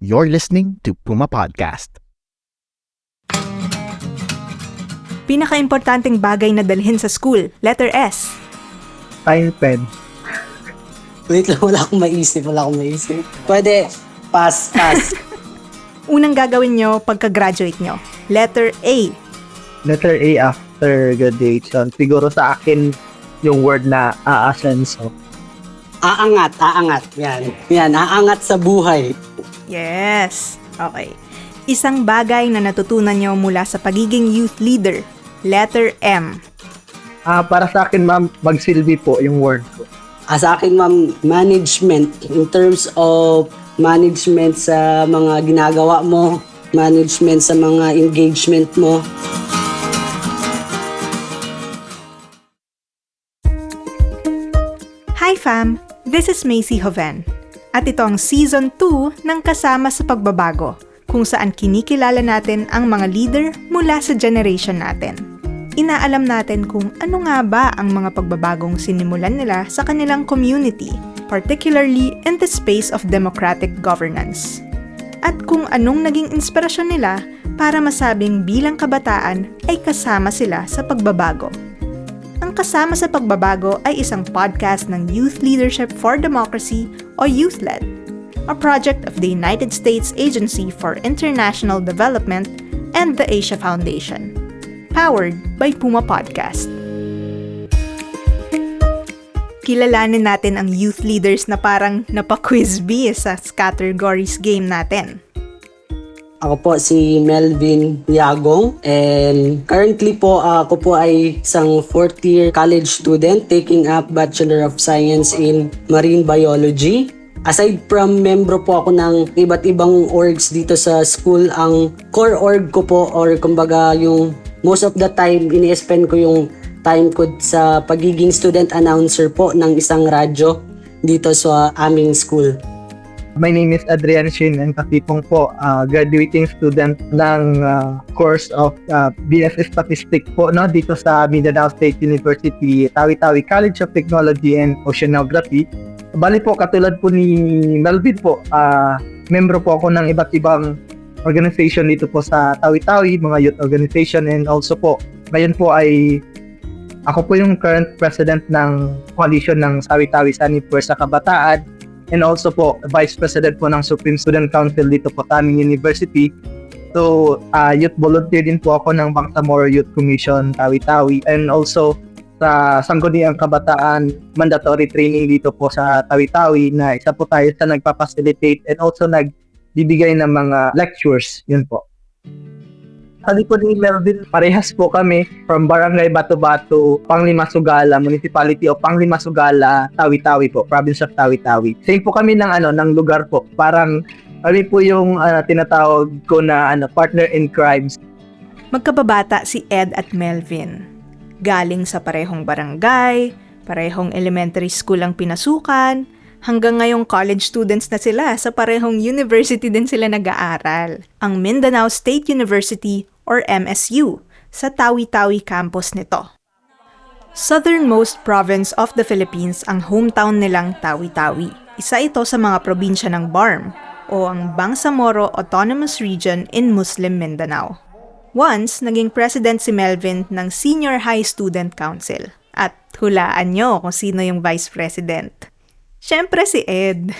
You're listening to Puma Podcast. Pinaka-importanting bagay na dalhin sa school, letter S. Time pen. Wait lang, wala akong maisip, wala akong maisip. Pwede, pass, pass. Unang gagawin nyo pagka-graduate nyo, letter A. Letter A after graduation. Siguro sa akin yung word na aasenso. aangat, aangat. Yan. Yan, aangat sa buhay. Yes. Okay. Isang bagay na natutunan nyo mula sa pagiging youth leader, letter M. Ah, para sa akin, ma'am, magsilbi po yung word ko. Ah, sa akin, ma'am, management in terms of management sa mga ginagawa mo, management sa mga engagement mo. Hi fam! This is Macy Hoven. At ito ang Season 2 ng Kasama sa Pagbabago, kung saan kinikilala natin ang mga leader mula sa generation natin. Inaalam natin kung ano nga ba ang mga pagbabagong sinimulan nila sa kanilang community, particularly in the space of democratic governance. At kung anong naging inspirasyon nila para masabing bilang kabataan ay kasama sila sa pagbabago. Ang Kasama sa Pagbabago ay isang podcast ng Youth Leadership for Democracy o YouthLED, a project of the United States Agency for International Development and the Asia Foundation, powered by Puma Podcast. Kilalanin natin ang youth leaders na parang napa-quiz bee sa Scattergories game natin. Ako po si Melvin Yagong and currently po ah, ako po ay isang fourth year college student taking up Bachelor of Science in Marine Biology. Aside from membro po ako ng iba't ibang orgs dito sa school, ang core org ko po or kumbaga yung most of the time ini-spend ko yung time ko sa pagiging student announcer po ng isang radyo dito sa aming school. My name is Adrian Shin and kasipong po ah, graduating student ng ah, course of ah, BS Statistics po no dito sa Mindanao State University Tawi-Tawi College of Technology and Oceanography. Bali po katulad po ni Melvin po, ah, membro po ako ng iba't ibang organization dito po sa Tawi-Tawi, mga youth organization and also po ngayon po ay ako po yung current president ng coalition ng Tawi-Tawi Sunny Puwersa Kabataan and also po vice president po ng Supreme Student Council dito po sa aming university. So, ah, youth volunteer din po ako ng Bangsamoro Youth Commission Tawi-Tawi and also sa Sangguniang Kabataan mandatory training dito po sa Tawi-Tawi na isa po tayo sa nagpa-facilitate and also nagbibigay ng mga lectures. Yun po. Sabi po ni Melvin, parehas po kami from Barangay Bato-Bato, Panglima Sugala, Municipality of Panglima Sugala, Tawi-Tawi po, Province of Tawi-Tawi. Same po kami ng ano ng lugar po. Parang kami po yung ano, tinatawag ko na ano partner in crimes. Magkababata si Ed at Melvin. Galing sa parehong barangay, parehong elementary school ang pinasukan, hanggang ngayong college students na sila sa parehong university din sila nag-aaral. Ang Mindanao State University or MSU sa Tawi-Tawi campus nito. Southernmost province of the Philippines ang hometown nilang Tawi-Tawi. Isa ito sa mga probinsya ng BARM o ang Bangsamoro Autonomous Region in Muslim Mindanao. Once, naging president si Melvin ng Senior High Student Council. At hulaan nyo kung sino yung vice president. Siyempre si Ed.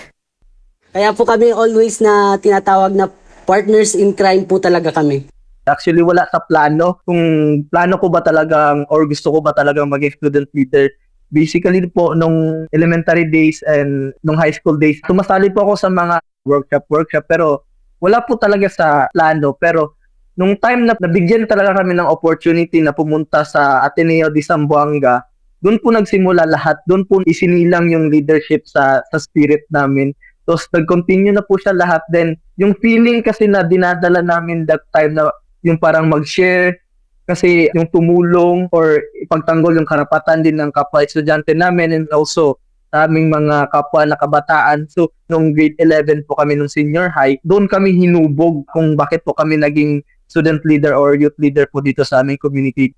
Kaya po kami always na tinatawag na partners in crime po talaga kami. Actually, wala sa plano. Kung plano ko ba talagang or gusto ko ba talagang maging student leader. Basically po, nung elementary days and nung high school days, tumasali po ako sa mga workshop-workshop pero wala po talaga sa plano. Pero nung time na nabigyan talaga kami ng opportunity na pumunta sa Ateneo de Zamboanga, doon po nagsimula lahat. Doon po isinilang yung leadership sa sa spirit namin. Tapos nag-continue na po siya lahat. Then, yung feeling kasi na dinadala namin that time na yung parang mag-share, kasi yung tumulong or ipagtanggol yung karapatan din ng kapwa estudyante namin and also aming mga kapwa na kabataan. So, nung grade 11 po kami nung senior high, doon kami hinubog kung bakit po kami naging student leader or youth leader po dito sa aming community.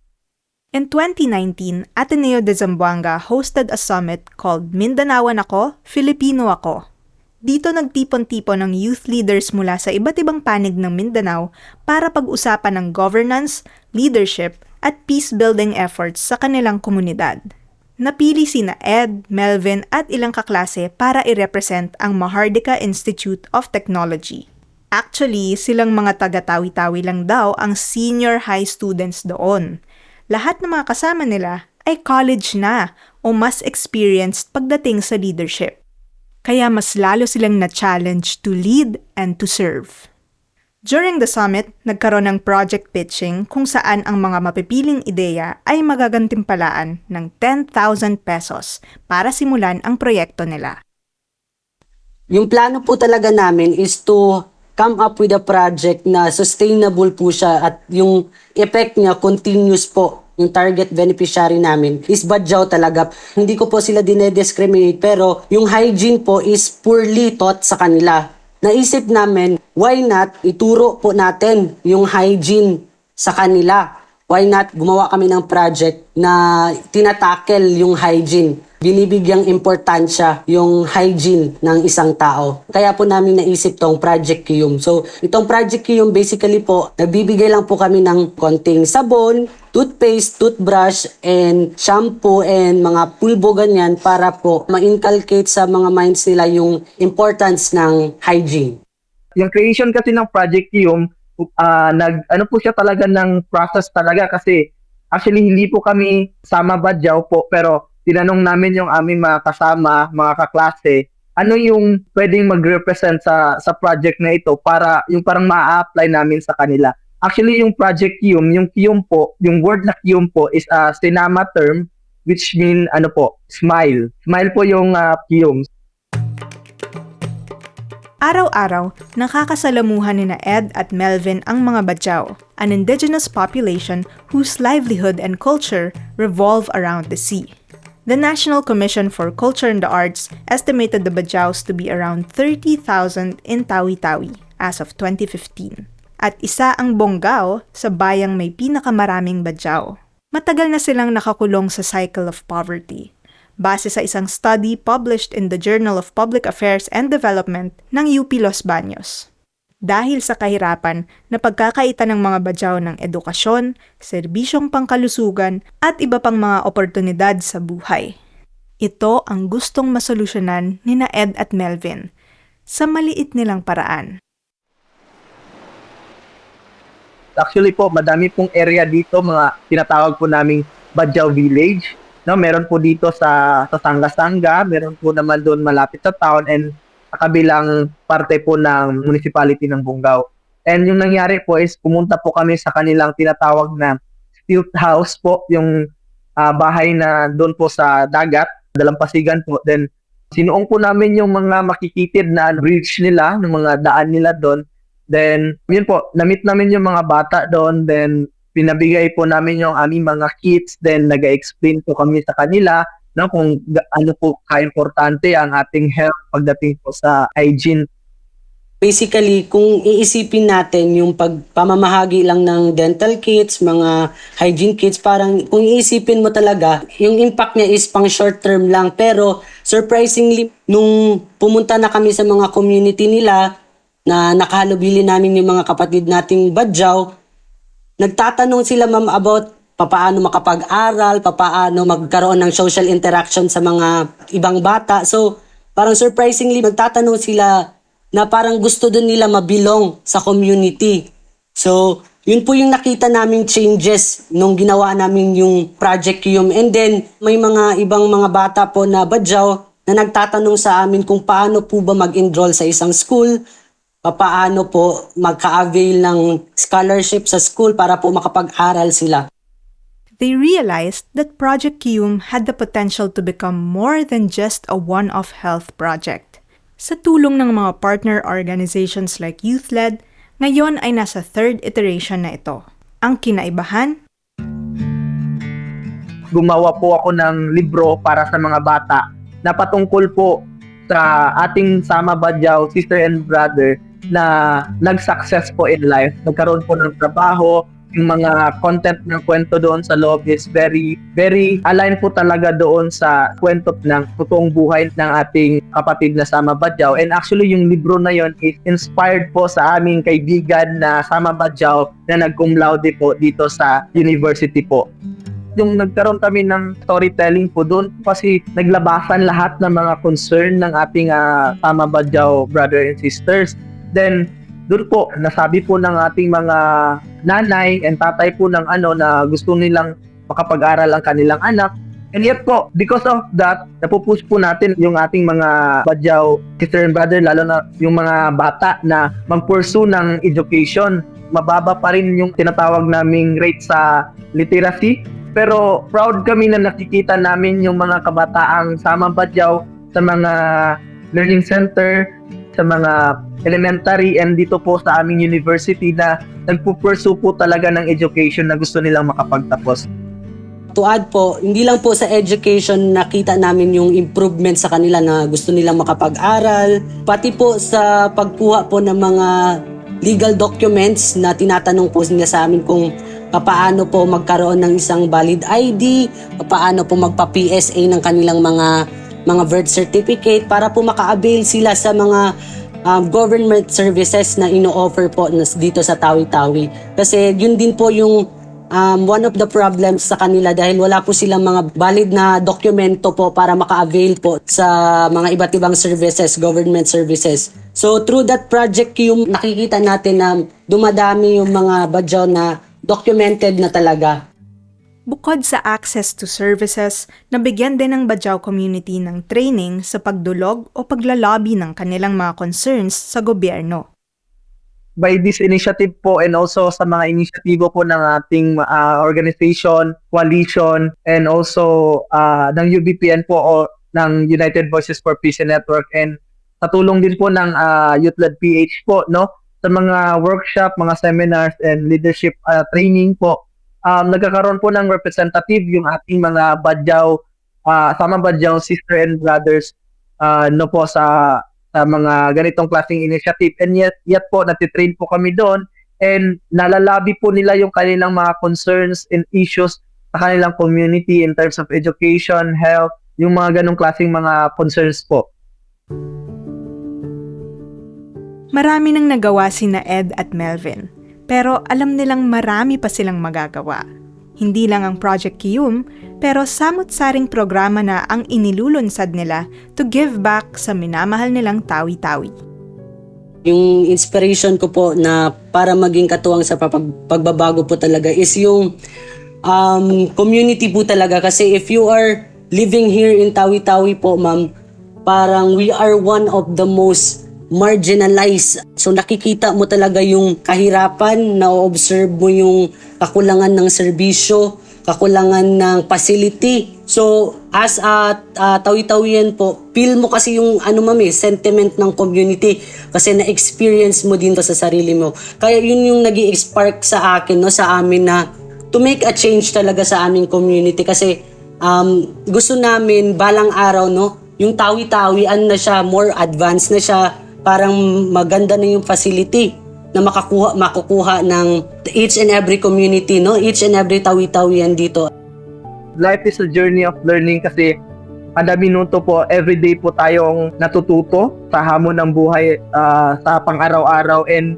In 2019, Ateneo de Zamboanga hosted a summit called Mindanaoan Ako, Filipino Ako. Dito nagtipon-tipon ang youth leaders mula sa iba't ibang panig ng Mindanao para pag-usapan ng governance, leadership, at peace-building efforts sa kanilang komunidad. Napili sina Ed, Melvin at ilang kaklase para i-represent ang Mahardika Institute of Technology. Actually, silang mga taga-tawi-tawi lang daw ang senior high students doon. Lahat ng mga kasama nila ay college na o mas experienced pagdating sa leadership. Kaya mas lalo silang na-challenge to lead and to serve. During the summit, nagkaroon ng project pitching kung saan ang mga mapipiling ideya ay magagantimpalaan ng 10,000 pesos para simulan ang proyekto nila. Yung plano po talaga namin is to come up with a project na sustainable po siya at yung effect niya continuous po. Yung target beneficiary namin is badyaw talaga. Hindi ko po sila dinediscriminate pero yung hygiene po is poorly taught sa kanila. Naisip namin, why not ituro po natin yung hygiene sa kanila? Why not gumawa kami ng project na tinatakel yung hygiene? Binibigyang importansya yung hygiene ng isang tao. Kaya po namin naisip tong Project Kiyum. So, itong Project Kiyum basically po, nagbibigay lang po kami ng konting sabon, toothpaste, toothbrush, and shampoo, and mga pulbo ganyan para po ma-inculcate sa mga minds nila yung importance ng hygiene. Yung creation kasi ng Project Yung, ah, nag, ano po siya talaga ng process talaga kasi actually hindi po kami sama badyaw po pero tinanong namin yung aming mga kasama, mga kaklase, ano yung pwedeng mag-represent sa sa project na ito para yung parang ma-apply namin sa kanila. Actually, yung project Kium, yung Kium po, yung word na Kium po is a Sinama term which mean ano po, smile. Smile po yung uh, Kium. Araw-araw, nakakasalamuhan ni na Ed at Melvin ang mga Badyaw, an indigenous population whose livelihood and culture revolve around the sea. The National Commission for Culture and the Arts estimated the Badyaws to be around 30,000 in Tawi-Tawi as of 2015. At isa ang Bonggao sa bayang may pinakamaraming Badyaw. Matagal na silang nakakulong sa cycle of poverty base sa isang study published in the Journal of Public Affairs and Development ng UP Los Baños. Dahil sa kahirapan na pagkakaita ng mga badyaw ng edukasyon, serbisyong pangkalusugan at iba pang mga oportunidad sa buhay. Ito ang gustong masolusyonan ni na Ed at Melvin sa maliit nilang paraan. Actually po, madami pong area dito, mga tinatawag po naming Badyaw Village. No, meron po dito sa sa Sanga-Sanga, meron po naman doon malapit sa town and sa kabilang parte po ng municipality ng Bungao. And yung nangyari po is pumunta po kami sa kanilang tinatawag na stilt house po, yung ah, bahay na doon po sa dagat, dalampasigan po. Then sinuong po namin yung mga makikitid na bridge nila, ng mga daan nila doon. Then, yun po, namit namin yung mga bata doon. Then, pinabigay po namin yung aming mga kits. Then, nag-explain po kami sa kanila no, kung ano po ka-importante ang ating health pagdating po sa hygiene. Basically, kung iisipin natin yung pagpamamahagi lang ng dental kits, mga hygiene kits, parang kung iisipin mo talaga, yung impact niya is pang short term lang. Pero surprisingly, nung pumunta na kami sa mga community nila, na nakahalubili namin yung mga kapatid nating badyaw, nagtatanong sila ma'am about papaano makapag-aral, papaano magkaroon ng social interaction sa mga ibang bata. So, parang surprisingly, nagtatanong sila na parang gusto din nila mabilong sa community. So, yun po yung nakita naming changes nung ginawa namin yung Project Yum. And then, may mga ibang mga bata po na badyaw na nagtatanong sa amin kung paano po ba mag-enroll sa isang school, paano po magka-avail ng scholarship sa school para po makapag-aral sila. They realized that Project Kium had the potential to become more than just a one-off health project. Sa tulong ng mga partner organizations like YouthLed, ngayon ay nasa third iteration na ito. Ang kinaibahan, Gumawa po ako ng libro para sa mga bata na patungkol po sa ating sama badyaw, sister and brother na nag-success po in life. Nagkaroon po ng trabaho, yung mga content ng kwento doon sa loob is very, very align po talaga doon sa kwento ng totoong buhay ng ating kapatid na Sama Badyaw. And actually, yung libro na yon is inspired po sa aming kaibigan na Sama Badyaw na nag-cum laude po dito sa university po yung nagkaroon kami ng storytelling po doon kasi naglabasan lahat ng mga concern ng ating uh, Tama Badyaw brother and sisters. Then, doon po, nasabi po ng ating mga nanay and tatay po ng ano na gusto nilang makapag-aral ang kanilang anak. And yet po, because of that, napupush po natin yung ating mga badyaw, sister and brother, lalo na yung mga bata na mag-pursue ng education. Mababa pa rin yung tinatawag naming rate sa literacy pero proud kami na nakikita namin yung mga kabataang sama badyaw sa mga learning center, sa mga elementary and dito po sa aming university na nagpo-pursue po talaga ng education na gusto nilang makapagtapos. To add po, hindi lang po sa education nakita namin yung improvement sa kanila na gusto nilang makapag-aral, pati po sa pagkuha po ng mga legal documents na tinatanong po nila sa amin kung paano po magkaroon ng isang valid ID, paano po magpa-PSA ng kanilang mga mga birth certificate para po maka-avail sila sa mga um, government services na ino-offer po dito sa Tawi-Tawi. Kasi yun din po yung um, one of the problems sa kanila dahil wala po silang mga valid na dokumento po para maka-avail po sa mga iba't ibang services, government services. So through that project yung nakikita natin na dumadami yung mga badyaw na documented na talaga. Bukod sa access to services, nabigyan din ng Badyaw community ng training sa pagdulog o paglalabi ng kanilang mga concerns sa gobyerno. By this initiative po and also sa mga inisyatibo po ng ating uh, organization, coalition, and also uh, ng UBPN po o ng United Voices for Peace Network and sa tulong din po ng uh, Youth-led PH po, no? Sa mga workshop, mga seminars, and leadership uh, training po um, nagkakaroon po ng representative yung ating mga badyaw, uh, sama badyaw sister and brothers uh, no po sa sa mga ganitong klaseng initiative and yet yet po natitrain po kami doon and nalalabi po nila yung kanilang mga concerns and issues sa kanilang community in terms of education, health, yung mga ganong klaseng mga concerns po. Marami nang nagawa si na Ed at Melvin pero alam nilang marami pa silang magagawa. Hindi lang ang Project Kiyum, pero samot-saring programa na ang inilulunsad nila to give back sa minamahal nilang tawi-tawi. Yung inspiration ko po na para maging katuwang sa pagbabago po talaga is yung um, community po talaga. Kasi if you are living here in Tawi-Tawi po, ma'am, parang we are one of the most marginalized. So nakikita mo talaga yung kahirapan, na-observe mo yung kakulangan ng serbisyo, kakulangan ng facility. So as a uh, tawi-tawian po, feel mo kasi yung ano mami, sentiment ng community kasi na-experience mo din to sa sarili mo. Kaya yun yung nag spark sa akin, no, sa amin na to make a change talaga sa aming community kasi um, gusto namin balang araw no yung tawi-tawi an na siya more advanced na siya parang maganda na yung facility na makakuha makukuha ng each and every community no? Each and every tawi-tawian dito. Life is a journey of learning kasi kada minuto po everyday po tayong natututo sa hamon ng buhay uh, sa pang-araw-araw. And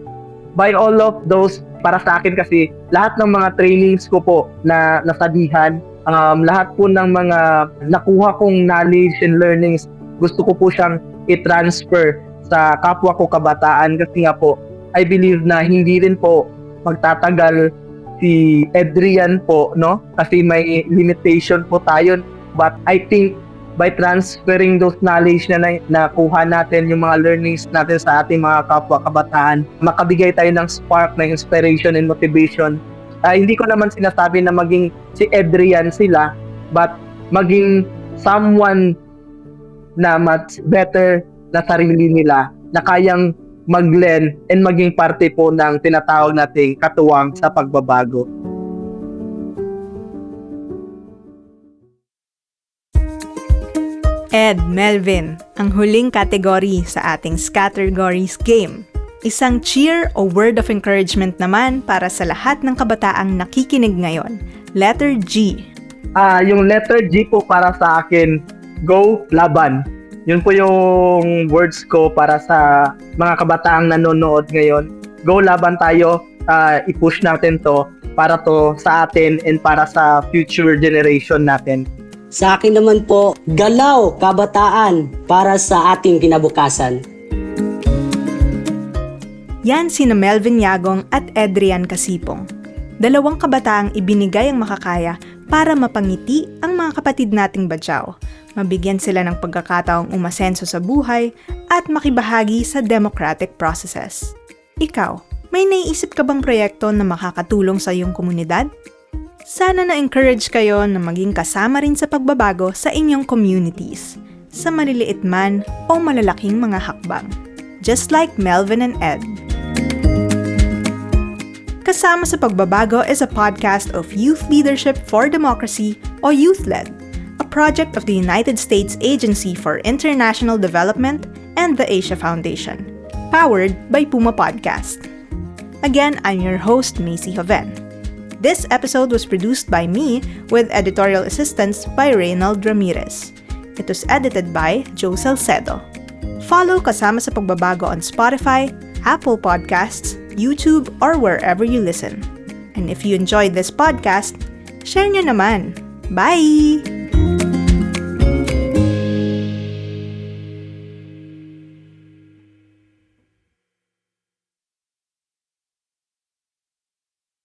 by all of those para sa akin kasi lahat ng mga trainings ko po na nasabihan um, lahat po ng mga nakuha kong knowledge and learnings gusto ko po siyang i-transfer sa kapwa ko kabataan kasi nga po I believe na hindi rin po magtatagal si Adrian po no? Kasi may limitation po tayo. But I think by transferring those knowledge na nakuha natin yung mga learnings natin sa ating mga kapwa kabataan makabigay tayo ng spark ng inspiration and motivation. Uh, hindi ko naman sinasabi na maging si Adrian sila but maging someone na much better na sarili nila na kayang mag-lend and maging parte po ng tinatawag nating katuwang sa pagbabago. Ed, Melvin, ang huling kategory sa ating Scattergories game. Isang cheer o word of encouragement naman para sa lahat ng kabataang nakikinig ngayon. Letter G. Ah, yung letter G po para sa akin, go laban. Yun po yung words ko para sa mga kabataang nanonood ngayon. Go laban tayo, ah, i-push natin to para to sa atin and para sa future generation natin. Sa akin naman po, galaw kabataan para sa ating kinabukasan. Yan sina Melvin Yagong at Adrian Kasipong. Dalawang kabataang ibinigay ang makakaya para mapangiti ang mga kapatid nating badyaw, mabigyan sila ng pagkakataong umasenso sa buhay at makibahagi sa democratic processes. Ikaw, may naiisip ka bang proyekto na makakatulong sa iyong komunidad? Sana na-encourage kayo na maging kasama rin sa pagbabago sa inyong communities, sa maliliit man o malalaking mga hakbang. Just like Melvin and Ed. Kasama sa Pagbabago is a podcast of Youth Leadership for Democracy o YouthLed, a project of the United States Agency for International Development and the Asia Foundation, powered by Puma Podcast. Again, I'm your host, Macy Hoven. This episode was produced by me with editorial assistance by Reynald Ramirez. It was edited by Joe Salcedo. Follow Kasama sa Pagbabago on Spotify, Apple Podcasts, YouTube, or wherever you listen. And if you enjoyed this podcast, share nyo naman. Bye!